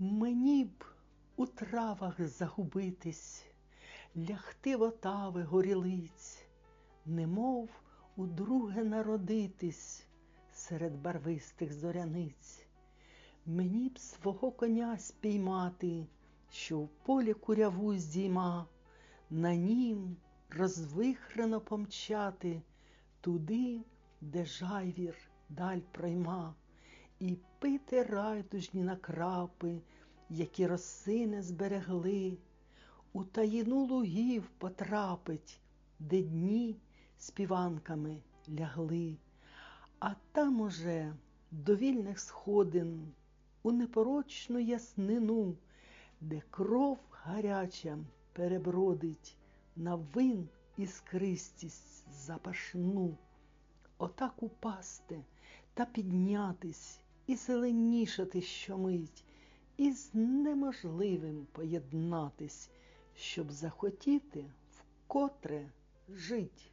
Мені б у травах загубитись, лягти в отави горілиць, немов удруге народитись серед барвистих зоряниць. Мені б свого коня спіймати, що в полі куряву здійма, на нім розвихрено помчати туди, де жайвір даль пройма, і пити райдужні накрапи, які роси не зберегли, у таїну лугів потрапить, де дні співанками лягли, а там уже до вільних сходин у непорочну яснину, де кров гаряча перебродить на вин іскристість запашну. Отак упасти та піднятись і зеленішати щомить, і з неможливим поєднатись, щоб захотіти вкотре жить.